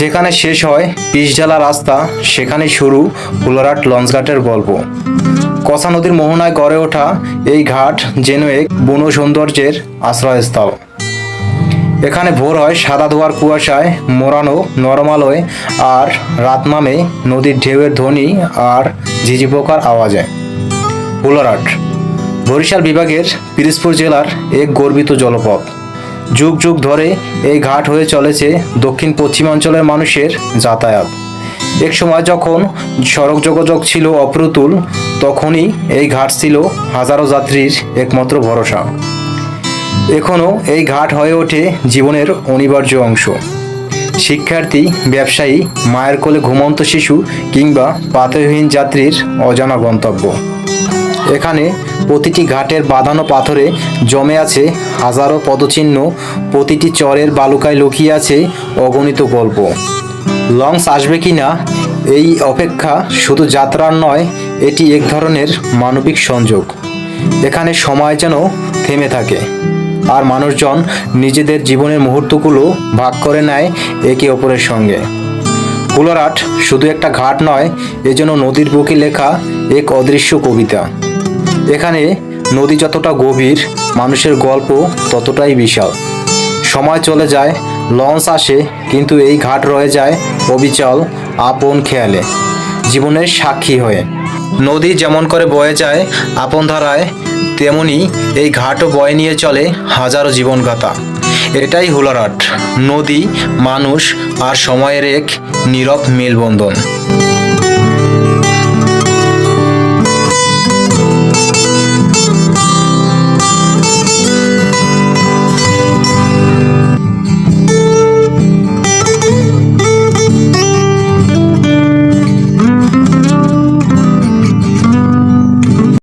যেখানে শেষ হয় পিসঢালা রাস্তা সেখানে শুরু হুলারাট লঞ্চঘাটের গল্প। কষা নদীর মোহনায় গড়ে ওঠা এই ঘাট যেন এক বন সৌন্দর্যের আশ্রয়স্থল। এখানে ভোর হয় সাদা ধোয়ার কুয়াশায়, মোড়ানো নরমালয় আর রাত নামে নদীর ঢেউয়ের ধ্বনি আর ঝিঝি পোকার আওয়াজে হুলারাট বরিশাল বিভাগের পিরিজপুর জেলার এক গর্বিত জলপথ। যুগ যুগ ধরে এই ঘাট হয়ে চলেছে দক্ষিণ পশ্চিমাঞ্চলের মানুষের যাতায়াত। এক সময় যখন সড়ক যোগাযোগ ছিল অপ্রতুল, তখনই এই ঘাট ছিল হাজারো যাত্রীর একমাত্র ভরসা। এখনও এই ঘাট হয়ে ওঠে জীবনের অনিবার্য অংশ। শিক্ষার্থী, ব্যবসায়ী, মায়ের কোলে ঘুমন্ত শিশু কিংবা পাথরহীন যাত্রীর অজানা গন্তব্য। এখানে প্রতিটি ঘাটের বাঁধানো পাথরে জমে আছে হাজারো পদচিহ্ন, প্রতিটি চরের বালুকায় লুকিয়ে আছে অগণিত গল্প। লঞ্চ আসবে কি না? এই অপেক্ষা শুধু যাত্রার নয়, এটি এক ধরনের মানবিক সংযোগ। এখানে সময় যেন থেমে থাকে, আর মানুষজন নিজেদের জীবনের মুহূর্তগুলো ভাগ করে নেয় একে অপরের সঙ্গে। কুলোরাট শুধু একটা ঘাট নয় এজন্য নদীর বুকে লেখা এক অদৃশ্য কবিতা। এখানে নদী যতটা গভীর, মানুষের গল্প ততটাই বিশাল। সময় চলে যায়, লঞ্চ আসে, কিন্তু এই ঘাট রয়ে যায় অবিচল, আপন খেয়ালে, জীবনের সাক্ষী হয়ে। নদী যেমন করে বয়ে যায়, আপন ধারায়, তেমনি এই ঘাটও বয়ে নিয়ে চলে হাজারো জীবনগাথা। এটাই হুলারাট নদী, মানুষ আর সময়ের এক নীরব মেলবন্ধন।